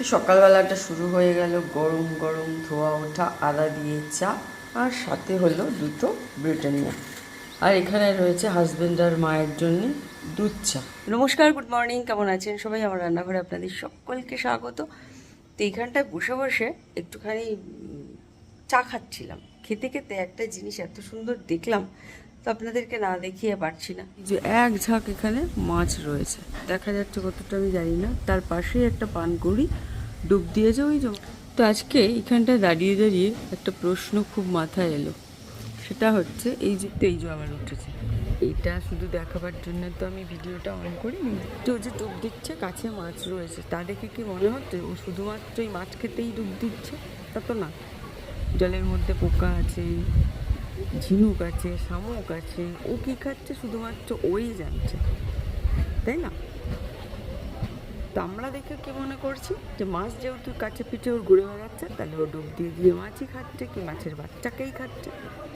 তো সকালবেলাটা শুরু হয়ে গেল গরম গরম ধোয়া ওঠা, আদা দিয়ে চা আর সাথে হলো দুটো ব্রিটানিয়া। আর এখানে রয়েছে হাজবেন্ড আর মায়ের জন্য দুধ চা। নমস্কার গুড মর্নিং কেমন আছেন সবাই? আমার রান্নাঘরে আপনাদের সকলকে স্বাগত। তো এইখানটায় বসে বসে একটুখানি চা খাচ্ছিলাম। খেতে খেতে একটা জিনিস এত সুন্দর দেখলাম তো আপনাদেরকে না দেখিয়ে পারছি না। যে এক ঝাঁক এখানে মাছ রয়েছে। দেখা যাচ্ছে কতটা আমি জানি না। তার পাশেই একটা পানকুড়ি ডুব দিয়েছে ওই যে তো আজকে এখানটায় দাঁড়িয়ে দাঁড়িয়ে একটা প্রশ্ন খুব মাথায় এলো। সেটা হচ্ছে, এই যে এই যে আবার উঠেছে। এইটা শুধু দেখাবার জন্য তো আমি ভিডিওটা অন করিনি। তো যে ডুব দিচ্ছে, কাছে মাছ রয়েছে। তা দেখে কি মনে হচ্ছে? ও শুধুমাত্র এই মাছ খেতেই ডুব দিচ্ছে? তা তো না। জলের মধ্যে পোকা আছে ঝিনুক আছে, শামুক আছে, ও কি খাচ্ছে? শুধুমাত্র ওই জানছে। তাই না? তো আমরা দেখে কি মনে করছি? যে মাছ যেহেতু কাছে পিঠে ওর ঘুরে বেড়াচ্ছে, তাহলে ও ডুব দিয়ে দিয়ে মাছই খাচ্ছে কি মাছের বাচ্চাকেই খাচ্ছে?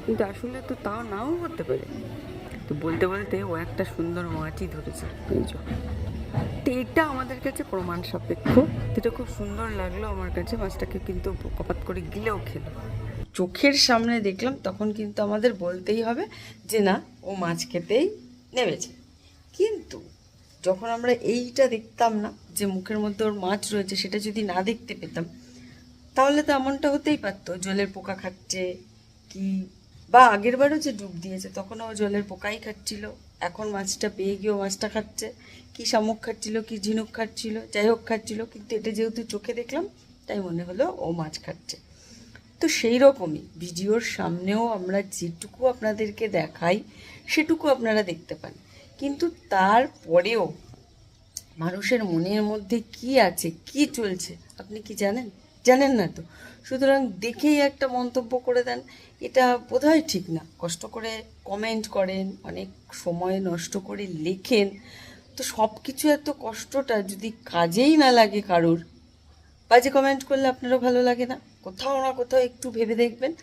কিন্তু আসলে তো তাও নাও হতে পারে। তো বলতে বলতে ও একটা সুন্দর মাছই ধরেছে তো এটা আমাদের কাছে প্রমাণ সাপেক্ষ। এটা খুব সুন্দর লাগল আমার কাছে, মাছটাকে কিন্তু কপাত করে গিলেও খেলো। চোখের সামনে দেখলাম, তখন কিন্তু আমাদের বলতেই হবে যে, না, ও মাছ খেতেই নেমেছে। কিন্তু যখন আমরা এইটা দেখতাম না, যে মুখের মধ্যে ওর মাছ রয়েছে, সেটা যদি না দেখতে পেতাম, তাহলে তো এমনটা হতেই পারতো, জলের পোকা খাচ্ছে কি? বা আগের বারও যে ডুব দিয়েছে তখন ও জলের পোকাই খাচ্ছিল। এখন মাছটা পেয়ে গিয়েও মাছটা খাচ্ছে। কি শামুক খাচ্ছিল, কি ঝিনুক খাচ্ছিল, যাই হোক খাচ্ছিল, কিন্তু এটা যেহেতু চোখে দেখলাম, তাই মনে হলো ও মাছ খাচ্ছে। তো সেই রকমই। ভিডিওর সামনেও আমরা যেটুকু আপনাদেরকে দেখাই, সেটুকু আপনারা দেখতে পান। কিন্তু তারপরেও মানুষের মনের মধ্যে কি আছে, কি চলছে, আপনি কি জানেন? জানেন না তো? সুতরাং দেখেই একটা মন্তব্য করে দেন। এটা বোধহয় ঠিক না। কষ্ট করে কমেন্ট করেন, অনেক সময় নষ্ট করে লেখেন। তো সব কিছু এত কষ্টটা যদি কাজেই না লাগে কারোর, বাজে কমেন্ট করলে আপনারও ভালো লাগে না? কোথাও না কোথাও একটু ভেবে দেখবেন।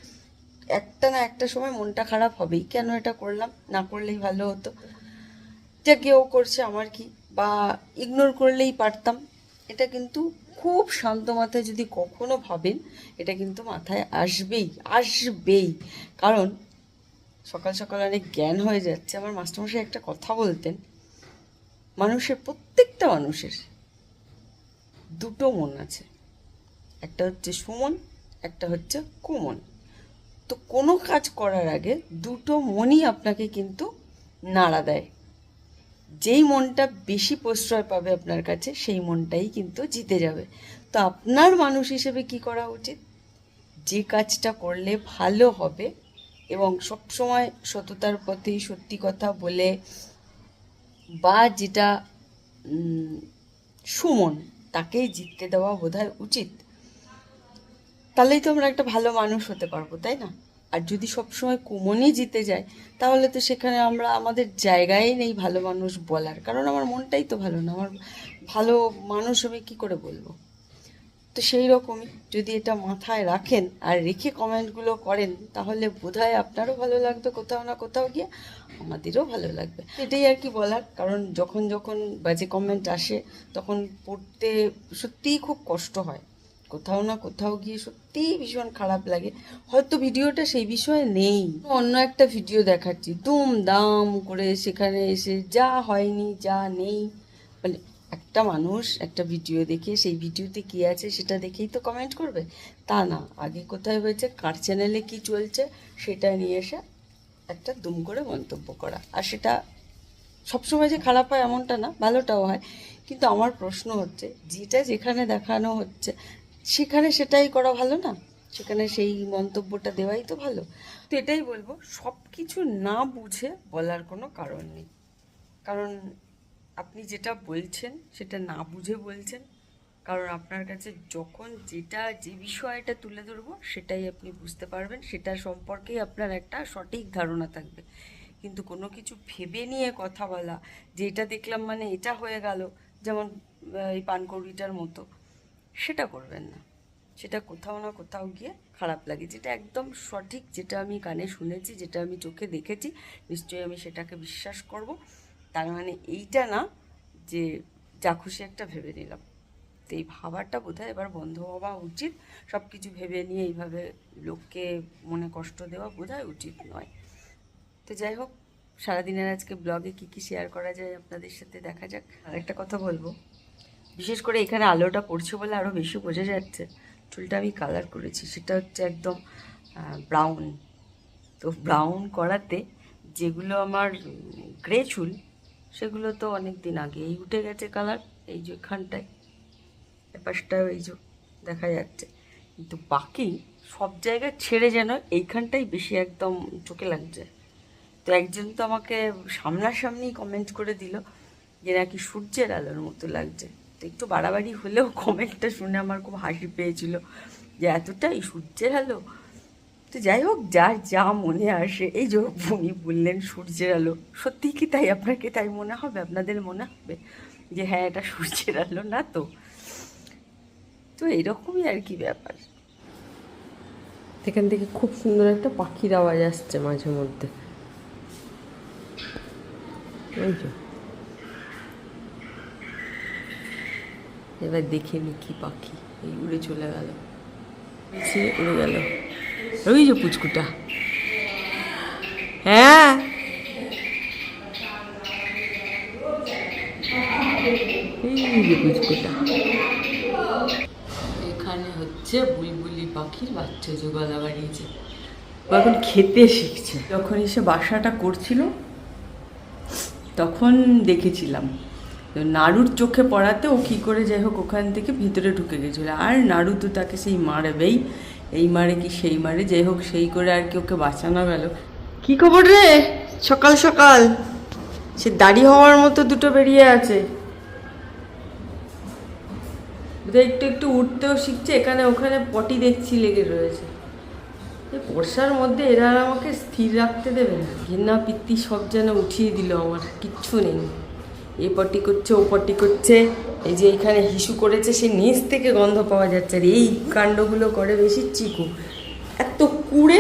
একটা না একটা সময় মনটা খারাপ হবেই। কেন এটা করলাম? না করলেই ভালো হতো। যা কেউ করছে, আমার কি? বা ইগনোর করলেই পারতাম। এটা কিন্তু খুব শান্ত মাথায় যদি কখনো ভাবেন, এটা কিন্তু মাথায় আসবেই আসবেই। কারণ সকাল সকাল অনেক জ্ঞান হয়ে যাচ্ছে। আমার মাস্টারমশাই একটা কথা বলতেন, মানুষের প্রত্যেকটা মানুষের দুটো মন আছে। একটা হচ্ছে সুমন, একটা হচ্ছে কুমন। তো কোনো কাজ করার আগে দুটো মনই আপনাকে কিন্তু নাড়া দেয়। যেই মনটা বেশি প্রশ্রয় পাবে আপনার কাছে, সেই মনটাই কিন্তু জিতে যাবে। তো আপনার মানুষ হিসেবে কি করা উচিত? যে কাজটা করলে ভালো হবে এবং সবসময় সততার পথে সত্যি কথা বলে বা যেটা সুমন, তাকেই জিততে দেওয়া বোধহয় উচিত। তাহলেই তো আমরা একটা ভালো মানুষ হতে পারব, তাই না? আর যদি সবসময় কুমনই জিতে যায়, তাহলে তো সেখানে আমরা আমাদের জায়গায় নেই ভালো মানুষ বলার। কারণ আমার মনটাই তো ভালো না, আমার ভালো মানুষ আমি কী করে বলব? তো সেই রকমই, যদি এটা মাথায় রাখেন আর রেখে কমেন্টগুলো করেন, তাহলে বোধহয় আপনারও ভালো লাগবে কোথাও না কোথাও গিয়ে, আমাদেরও ভালো লাগবে। এটাই আর কি বলার, কারণ যখন যখন বাজে কমেন্ট আসে, তখন পড়তে সত্যিই খুব কষ্ট হয়। কোথাও না কোথাও গিয়ে সত্যিই ভীষণ খারাপ লাগে। হয়তো ভিডিওটা সেই বিষয়ে নেই। অন্য একটা ভিডিও দেখাচ্ছি। দুম দাম করে সেখানে এসে যা হয়নি, যা নেই। মানে একটা মানুষ একটা ভিডিও দেখে সেই ভিডিওতে কী আছে সেটা দেখেই তো কমেন্ট করবে। তা না, আগে কোথায় হয়েছে, কার চ্যানেলে কী চলছে সেটা নিয়ে এসে একটা দুম করে মন্তব্য করা। আর সেটা সবসময় যে খারাপ হয় এমনটা না, ভালোটাও হয়। কিন্তু আমার প্রশ্ন হচ্ছে, যেটা যেখানে দেখানো হচ্ছে সেখানে সেটাই করা ভালো না? সেখানে সেই মন্তব্যটা দেওয়াই তো ভালো। তো এটাই বলব সব কিছু না বুঝে বলার কোনো কারণ নেই। কারণ আপনি যেটা বলছেন, সেটা না বুঝে বলছেন, কারণ আপনার কাছে যখন যেটা, যে বিষয়টা তুলে ধরবো, সেটাই আপনি বুঝতে পারবেন। সেটা সম্পর্কেই আপনার একটা সঠিক ধারণা থাকবে। কিন্তু কোনো কিছু ভেবে নিয়ে কথা বলা, যে এটা দেখলাম মানে এটা হয়ে গেল, যেমন এই পানকৌড়িটার মতো সেটা করবেন না। সেটা কোথাও না কোথাও গিয়ে খারাপ লাগে। যেটা একদম সঠিক, যেটা আমি কানে শুনেছি, যেটা আমি চোখে দেখেছি, নিশ্চয়ই আমি সেটাকে বিশ্বাস করব। তার মানে এইটা না যে যা খুশি একটা ভেবে নিলাম। তো এই ভাবাটা বোধহয় এবার বন্ধ হওয়া উচিত। সব কিছু ভেবে নিয়ে এইভাবে লোককে মনে কষ্ট দেওয়া বোধহয় উচিত নয়। তো যাই হোক, সারাদিনের আজকে ব্লগে কি কি শেয়ার করা যায় আপনাদের সাথে দেখা যাক। আর একটা কথা বলব। বিশেষ করে এখানে আলোটা পড়ছে বলে আরও বেশি বোঝা যাচ্ছে। চুলটা আমি কালার করেছি, সেটা হচ্ছে একদম ব্রাউন তো ব্রাউন করাতে যেগুলো আমার গ্রে চুল, সেগুলো তো অনেক দিন আগেই উঠে গেছে কালার এই যে এখানটায়। এপাশটাও এই যে দেখা যাচ্ছে। কিন্তু বাকি সব জায়গায় ছেড়ে যেন এইখানটাই বেশি একদম চোখে লাগছে। তো একজন তো আমাকে সামনাসামনি কমেন্ট করে দিল যে, নাকি সূর্যের আলোর মতো লাগছে? তো একটু বাড়াবাড়ি হলেও কমেন্টটা শুনে আমার খুব হাসি পেয়েছিল যে, এতটাই সূর্যের আলো? তো যাই হোক, যার যা মনে আসে, এই যে উনি বললেন সূর্যের আলো, সত্যিই কি তাই? আপনাকে তাই মনে হবে? আপনাদের মনে হবে যে হ্যাঁ এটা সূর্যের আলো না তো? তো এরকমই আর কি ব্যাপার। এখান থেকে খুব সুন্দর একটা পাখির আওয়াজ আসছে মাঝে মধ্যে। ওই যে। এবার দেখে নি কি পাখি। এই উড়ে চলে গেল। উড়ে গেল। ওই যে পুচকুটা। হ্যাঁ। এই যে পুচকুটা। এখানে হচ্ছে বুলবুলি পাখির বাচ্চা যে গলা বাড়িয়েছে এখন খেতে শিখছে। যখন এসে বাসাটা করছিল, তখন দেখেছিলাম। তো নাড়ুর চোখে পড়াতে ও কী করে যাই হোক ওখান থেকে ভিতরে ঢুকে গেছিল। আর নাড়ু তো তাকে সেই মারবেই। এই মারে কি সেই মারে, যাই হোক সেই করে আর কি ওকে বাঁচানো গেল। কি খবর রে? সকাল সকাল। সে দাড়ি হওয়ার মতো দুটো বেরিয়ে আছে। একটু একটু উঠতেও শিখছে, এখানে ওখানে পটি দেখছি লেগে রয়েছে। বর্ষার মধ্যে এরা আমাকে স্থির রাখতে দেবে না। ঘেন্না পিত্তি সব যেন উঠিয়ে দিল আমার, কিচ্ছু নেই। এ করছে ও করছে। এই যে এখানে হিসু করেছে, সে নিচ থেকে গন্ধ পাওয়া যাচ্ছে। আর এই কাণ্ডগুলো করে বেশি চিকু। এত কুড়ে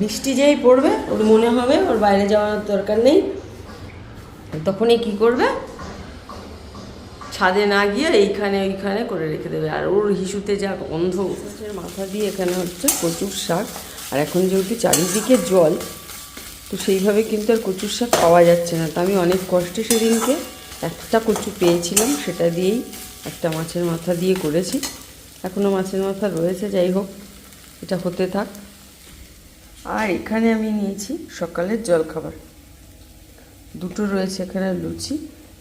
বৃষ্টি যেই পড়বে, ওর মনে হবে, ওর বাইরে যাওয়ার দরকার নেই। তখনই কি করবে? ছাদে না গিয়ে এইখানে ওইখানে করে রেখে দেবে। আর ওর হিসুতে যা গন্ধ মাথা দিয়ে এখানে হচ্ছে কচুর শাক। আর এখন যেহেতু চারিদিকে জল, তো সেইভাবে কিন্তু আর কচুর শাক পাওয়া যাচ্ছে না। তো আমি অনেক কষ্টে সেদিনকে একটা কচু পেয়েছিলাম, সেটা দিয়েই একটা মাছের মাথা দিয়ে করেছি। এখনও মাছের মাথা রয়েছে, যাই হোক, এটা হতে থাক। আর এখানে আমি নিয়েছি সকালের জলখাবার। দুটো রয়েছে এখানে লুচি,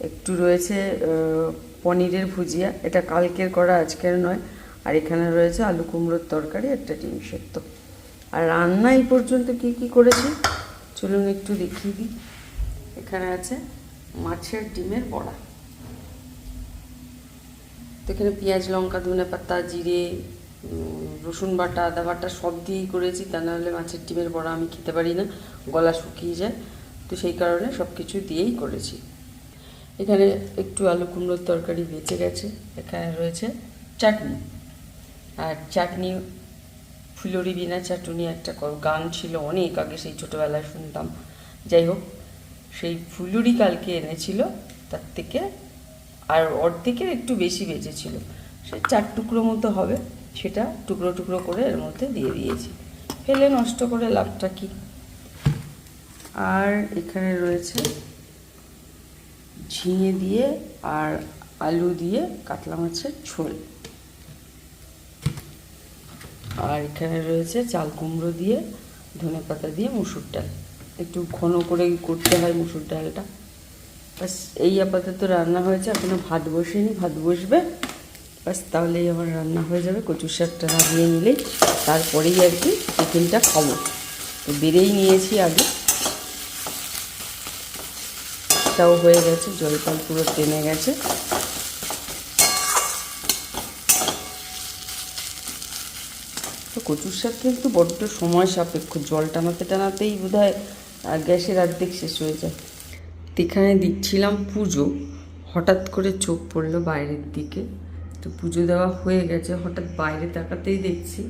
একটু রয়েছে পনিরের ভুজিয়া। এটা কালকের করা, আজকের নয়। আর এখানে রয়েছে আলু কুমড়োর তরকারি, একটা ডিম সেদ্ধ। আর রান্না এই পর্যন্ত কি কি করেছি? চলুন একটু দেখিয়ে দিই। এখানে আছে মাছের ডিমের বড়া। তো এখানে পেঁয়াজ, লঙ্কা, ধনে পাতা, জিরে রসুন বাটা, আদা বাটা সব দিয়েই করেছি। তা নাহলে মাছের ডিমের বড়া আমি খেতে পারি না, গলা শুকিয়ে যায়। তো সেই কারণে সব কিছু দিয়েই করেছি। এখানে একটু আলু কুমড়োর তরকারি বেঁচে গেছে। এখানে রয়েছে চাটনি। আর চাটনি ফুলরি বিনা চাটনি একটা গান ছিল অনেক আগে, সেই ছোটোবেলায় শুনতাম। যাই হোক সেই ফুলুরি কালকে এনেছিল, তার থেকে আর অর্ধেকের একটু বেশি বেঁচেছিল। সে চার টুকরো মতো হবে, সেটা টুকরো টুকরো করে এর মধ্যে দিয়ে দিয়েছি। ফেলে নষ্ট করে লাভটা কি? আর এখানে রয়েছে ঝিঙে দিয়ে আর আলু দিয়ে কাতলা মাছের ঝোল। আর এখানে রয়েছে চাল কুমড়ো দিয়ে ধনে পাতা দিয়ে, মুসুর ডাল। একটু ঘন করে করতে হয় মুসুর ডালটা। ব্যাস, এই আপাতত রান্না হয়েছে, এখনও ভাত বসেনি, ভাত বসবে। ব্যাস, তাহলেই আমার রান্না হয়ে যাবে, কচুর শাকটা নামিয়ে নিলেই তারপরেই আর কি টিফিনটা খাব। তো বেড়েই নিয়েছি আগে তাও হয়ে গেছে জলপান পুরো টেনে গেছে। তো কচুর শাক কিন্তু বড্ড সময় সাপেক্ষ, জল টানাতে টানাতেই বোধ হয় গ্যাসের অর্ধেক শেষ হয়ে যায়। এখানে দিচ্ছিলাম পুজো। হঠাৎ করে চোখ পড়ল বাইরের দিকে। তো পুজো দেওয়া হয়ে গেছে। হঠাৎ বাইরে তাকাতেই দেখছি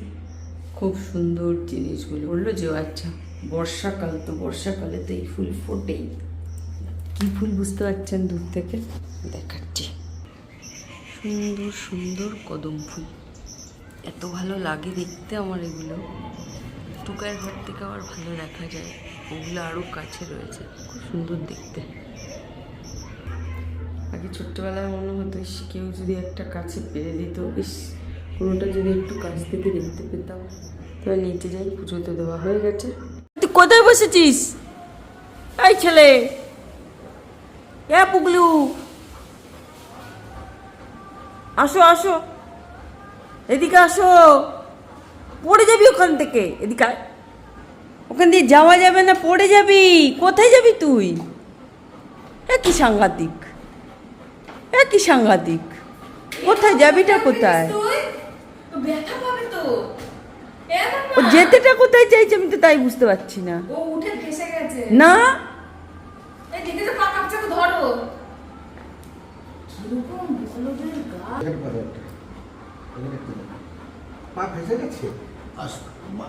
খুব সুন্দর জিনিসগুলো। বলল যে আচ্ছা বর্ষাকাল তো বর্ষাকালে তো এই ফুল ফোটেই। কি ফুল বুঝতে পারছেন দূর থেকে? দেখাচ্ছি। সুন্দর সুন্দর কদম ফুল। এত ভালো লাগে দেখতে আমার এগুলো। টুকার ঘর থেকে আবার ভালো দেখা যায়। ওগুলো আরও কাছে রয়েছে, খুব সুন্দর দেখতে। আগে ছোট্টবেলায় মনে হতো কেউ যদি একটা কাছে পেরে দিত, ইস, কোনোটা যদি একটু কাছ থেকে দেখতে পেতাম। তবে নিচে যাই পুজোতে দেওয়া হয়ে গেছে। তুই কোথায় বসেছিস? এই ছেলে! পুগলু! আসো আসো। এদিকে আসো। পড়ে যাবি ওখান থেকে। এদিকে। ওখান দিয়ে যাওয়া যাবে না পড়ে যাবি। কোথায় যাবি তুই? একই সাংঘাতিক। এ কি সাংঘাতিক। কোথায় যাবিটা কোথায়? ব্যথা পাবে তো এমন ও যেতেটা কোথায় চাইছে আমি তো তাই বুঝতে পারছি না। ও উঠে ভেসে গেছে। না। পা তো ধরো কীরকম বলদের গা এখানে পাবে একটা। এখানে একটু দাও। পা ভেসে গেছে আসো মা।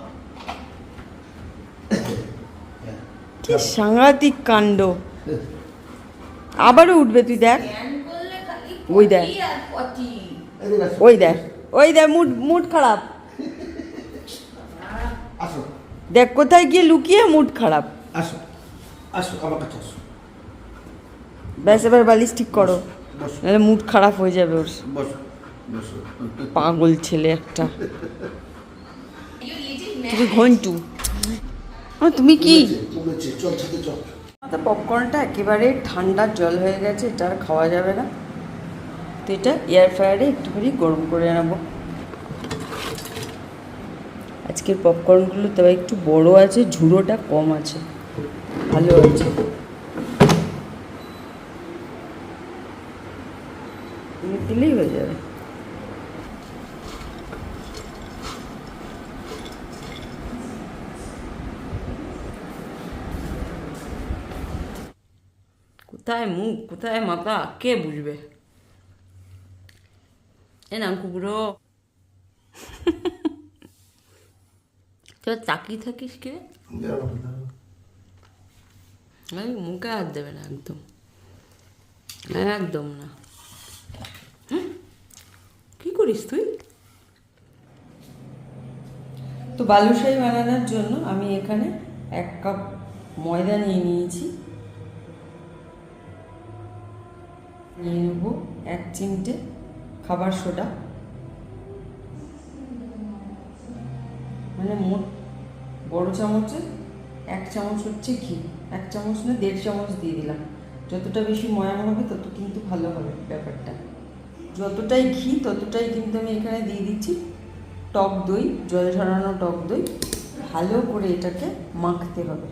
হ্যাঁ। কি সাংঘাতিক কাণ্ড। আবারও উঠবে তুই দেখ। ওই দেখ। ওই দেখ। ওই দেখ মুড মুড খারাপ। আসো। দেখ কোথায় গিয়ে লুকিয়ে মুড খারাপ। আসো। আসো আমার কাছে আসো। ব্যাস এবার বালিশ ঠিক করো। নাহলে মুড খারাপ হয়ে যাবে ওর। বসো বসো। পাগল ছেলে একটা। ইউ লিটিল তুমি ঘন্টু। তুমি কি? পপকর্নটা একেবারে ঠান্ডা জল হয়ে গেছে এটা আর খাওয়া যাবে না। তো এটা এয়ার ফ্রায়ারে একটুখানি গরম করে নেব আজকের পপকর্নগুলো তবে একটু বড় আছে ঝুড়োটা কম আছে। ভালো আছে। দিলেই হয়ে যাবে। কোথায় মুখ কোথায় মাথা কে বুঝবে? এ নাম কুকুরো তুই তাকিয়ে থাকিস কে? দাঁড়াও। মুখে হাত দেবে না একদম। একদম না? কি করিস তুই? তো বালুশাহি বানানোর জন্য আমি এখানে এক কাপ ময়দা নিয়ে নিয়েছি। নিয়ে নেব এক চিমটে খাবার সোডা। মানে মোট বড় চামচে এক চামচ হচ্ছে ঘি, এক চামচ না দেড় চামচ দিয়ে দিলাম। যতটা বেশি ময়াম হবে তত কিন্তু ভালো হবে ব্যাপারটা। যতটাই ঘি, ততটাই কিন্তু আমি এখানে দিয়ে দিচ্ছি টক দই, জল ঝরানো টক দই। ভালো করে এটাকে মাখতে হবে।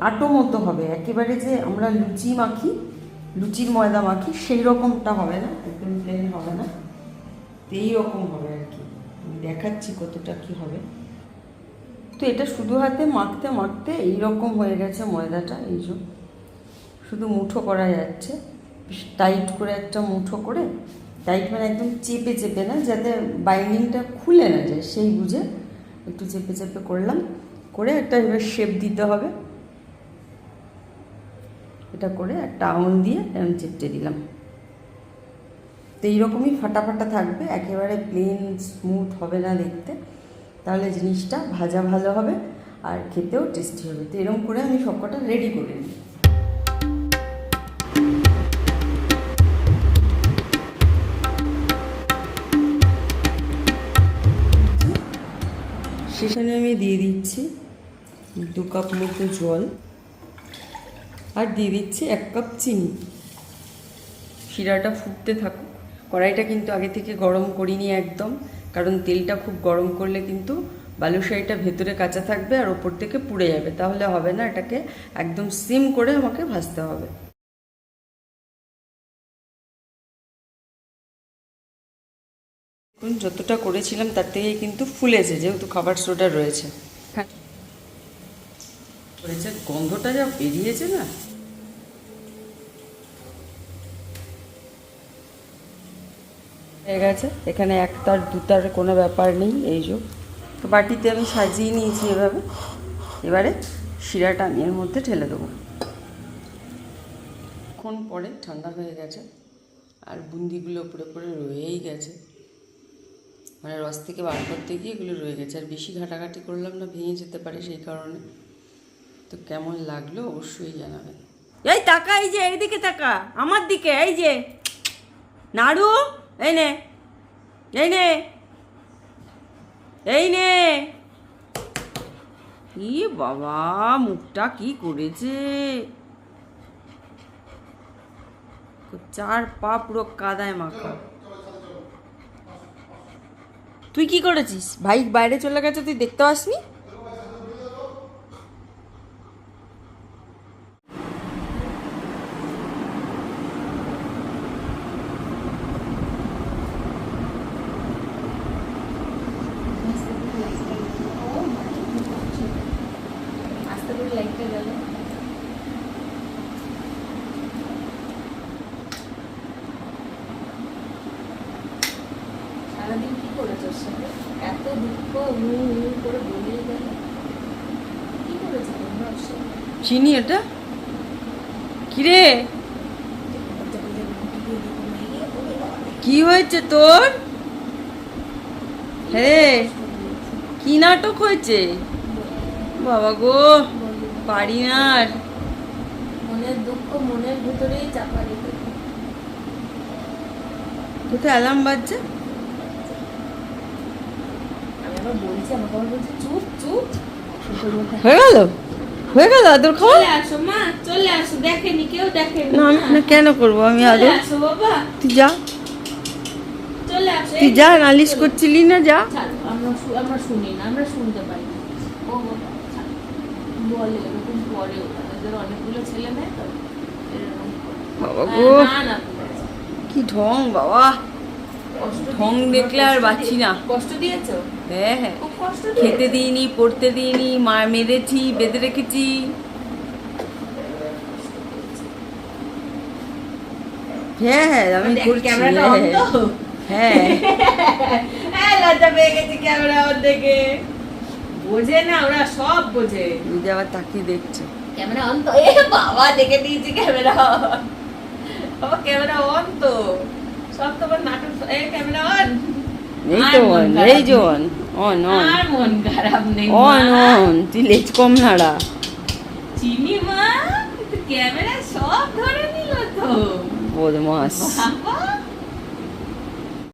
আটো মতো হবে। একেবারে যে আমরা লুচি মাখি লুচির ময়দা মাখি, সেই রকমটা হবে না একদম প্লেন হবে না। এই রকম হবে আর কি। দেখাচ্ছি কতটা কি হবে। তো এটা শুধু হাতে মাখতে মাখতে এইরকম হয়ে গেছে ময়দাটা, এই যে। শুধু মুঠো করা যাচ্ছে। টাইট করে একটা মুঠো করে টাইট মানে একদম চেপে চেপে না, যাতে বাইন্ডিংটা খুলে না যায়, সেই বুঝে একটু চেপে চেপে করলাম। করে একটা এবার শেপ দিতে হবে। এটা করে একটা আউন দিয়ে এরকম চেপটে দিলাম। তো এইরকমই ফাটা ফাটা থাকবে, একেবারে প্লেন স্মুথ হবে না দেখতে। তাহলে জিনিসটা ভাজা ভালো হবে আর খেতেও টেস্টি হবে। তো এরকম করে আমি সবকটা রেডি করে নিই। সেখানে আমি দিয়ে দিচ্ছি দু কাপ মতো জল। আর দিয়ে দিচ্ছি এক কাপ চিনি। শিরাটা ফুটতে থাকুক। কড়াইটা কিন্তু আগে থেকে গরম করিনি একদম কারণ তেলটা খুব গরম করলে কিন্তু বালুশাহিটা ভেতরে কাঁচা থাকবে আর ওপর থেকে পুড়ে যাবে। তাহলে হবে না এটাকে একদম সিম করে আমাকে ভাজতে হবে। যতটা করেছিলাম তার থেকে কিন্তু ফুলেছে যেহেতু খাবার সোডা রয়েছে। হ্যাঁ। গন্ধটা যা বেরিয়েছে না। হয়ে গেছে। এখানে একতার দুতার কোনো ব্যাপার নেই, এই যে। তো বাটিতে আমি সাজিয়ে নিয়েছি এভাবে। এবারে শিরাটা আমি এর মধ্যে ঢেলে দেবো। ক্ষণ পরে ঠান্ডা হয়ে গেছে, আর বুন্দিগুলো উপরে উপরে রয়েই গেছে। মানে রস থেকে বার করতে গিয়ে এগুলো রয়ে গেছে। আর বেশি ঘাটাঘাটি করলাম না, ভেঙে যেতে পারে সেই কারণে। তো কেমন লাগল অবশ্যই জানাবেন এই তাকা, এই যে, এইদিকে তাকা। আমার দিকে, এই যে। নাড়ু। এই নে। এই নে। এই নে। কি বাবা, মুখটা কি করেছে? চার পা পুরো কাদায় মাখা। তুই কি করেছিস? ভাই বাইরে চলে গেছে, তুই দেখতে আসনি আস্তে করে লাইটটা গেল সারাদিন কি করেছ ওর সাথে এত দুঃখ হু হু করে বলিয়ে গেল কি করেছ তোমরা ওর সাথে চিনি এটা? কিরে? কি হয়েছে তোর? হ্যাঁ কি নাটক হয়েছে? বাবা গো পারি না আর। মনের দুঃখ মনের ভিতরেই চাপা রেখে কোথায় অ্যালার্ম বাজছে? আমি আবার বলছি আমাকে আবার বলছে চুপ চুপ। হয়ে গেল? হয়ে গেল আদর খাওয়া? চলে আসো মা চলে আসো দেখেনি কেউ দেখেনি না আমি না কেন করব আমি আদর? আসো বাবা। তুই যা। চলে আসো তুই যা নালিশ করছিলি না যা। আমরা আমরা শুনি না আমরা শুনতে পাই না। ও বাবা, বলে এরকম করে ওরা অনেকগুলো ছেলে মেয়ে তো বাবা হ্যাঁ, গো। কি ঢং বাবা। ঢং দেখলে আর বাঁচি না। কষ্ট দিয়েছ? হ্যাঁ হ্যাঁ। খেতে দিইনি পড়তে দিইনি মা মেরেছি বেঁধে রেখেছি। হ্যাঁ হ্যাঁ আমি করছি। হ্যাঁ, হ্যাঁ। হ্যাঁ, লজ্জা পেয়ে গেছি ক্যামেরা ওর দেখে। বোঝে না ওরা সব বোঝে। দিদি আবার তাকিয়ে দেখছে। ক্যামেরা অন তো। এ বাবা দেখে দিয়েছি ক্যামেরা। বাবা ক্যামেরা অন তো। সব তোমার নাটক এ ক্যামেরা অন। এই তো অন এই যে অন অন অন। আর মন খারাপ নেই অন অন তুই লেজ কম নাড়া চিনি মা? ক্যামেরা সব ধরে নিল তো। বদমাস। বাবা।